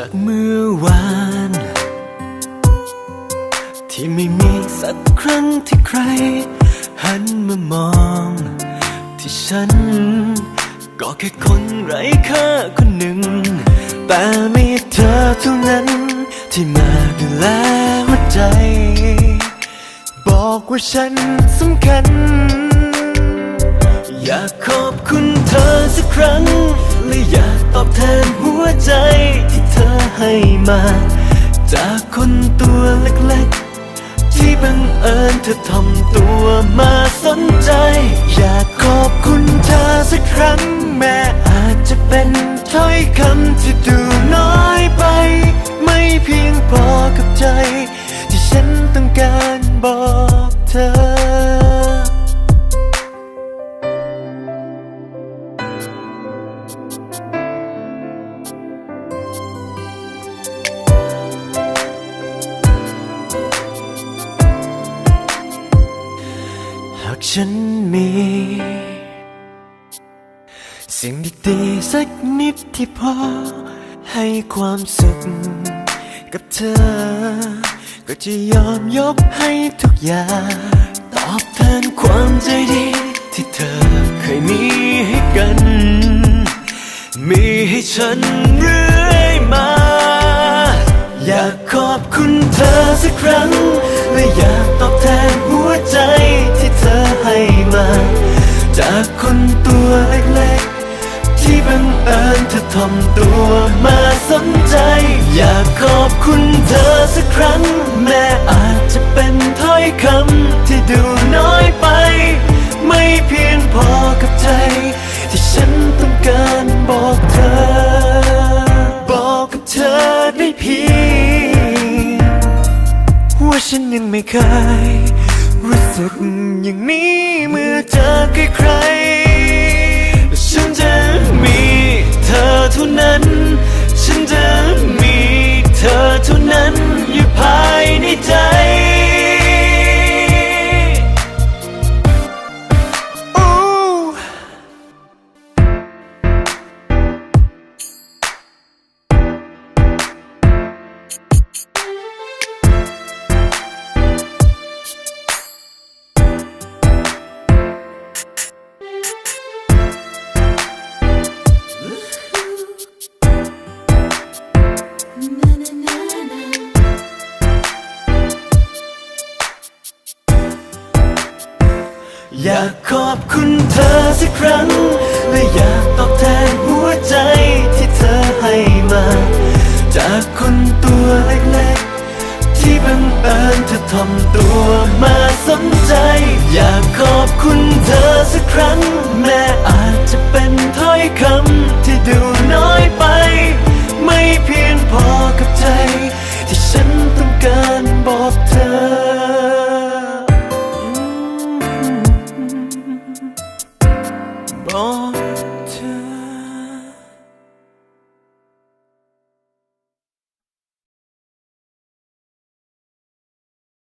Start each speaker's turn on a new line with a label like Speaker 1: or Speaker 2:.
Speaker 1: จากเมื่อวาน ที่ไม่มีสักครั้งที่ใคร หันมามอง ที่ฉัน ก็แค่คนไร้ค่าคนหนึ่ง แต่มีเธอเท่านั้น ที่มาดูแลหัวใจ บอกว่าฉันสำคัญ อยากขอบคุณเธอสักครั้ง และอยากตอบแทนหัวใจ ให้มา จากคนตัวเล็กๆ ที่บังเอิญเธอทำตัวมาสนใจ อยากขอบคุณเธอสักครั้ง แม้อาจจะเป็นถ้อยคำที่ดู ฉันมี สิ่งดีๆสักนิดที่พอ ให้ความสุขกับเธอ ก็จะยอมยกให้ทุกอย่าง ตอบแทนความใจดีที่เธอเคยมีให้กัน มีให้ฉัน จากคนตัวเล็กๆ ที่บังเอิญเธอทำตัวมาสนใจ อยากขอบคุณเธอสักครั้ง แม้อาจจะเป็นถ้อยคำที่ดูน้อยไป ไม่เพียงพอกับใจ ที่ฉันต้องการบอกเธอ บอกกับเธอได้เพียงว่าฉันยังไม่เคย รู้สึกอย่างนี้เมื่อเจอใครๆฉันจะมีเธอเท่านั้นฉัน อยากขอบคุณเธอสักครั้ง และอยากตอบแทนหัวใจที่เธอให้มา จากคนตัวเล็กๆ ที่บังเอิญเธอทำตัวมาสนใจ อยากขอบคุณเธอสักครั้ง แม้อาจจะเป็นถ้อยคำ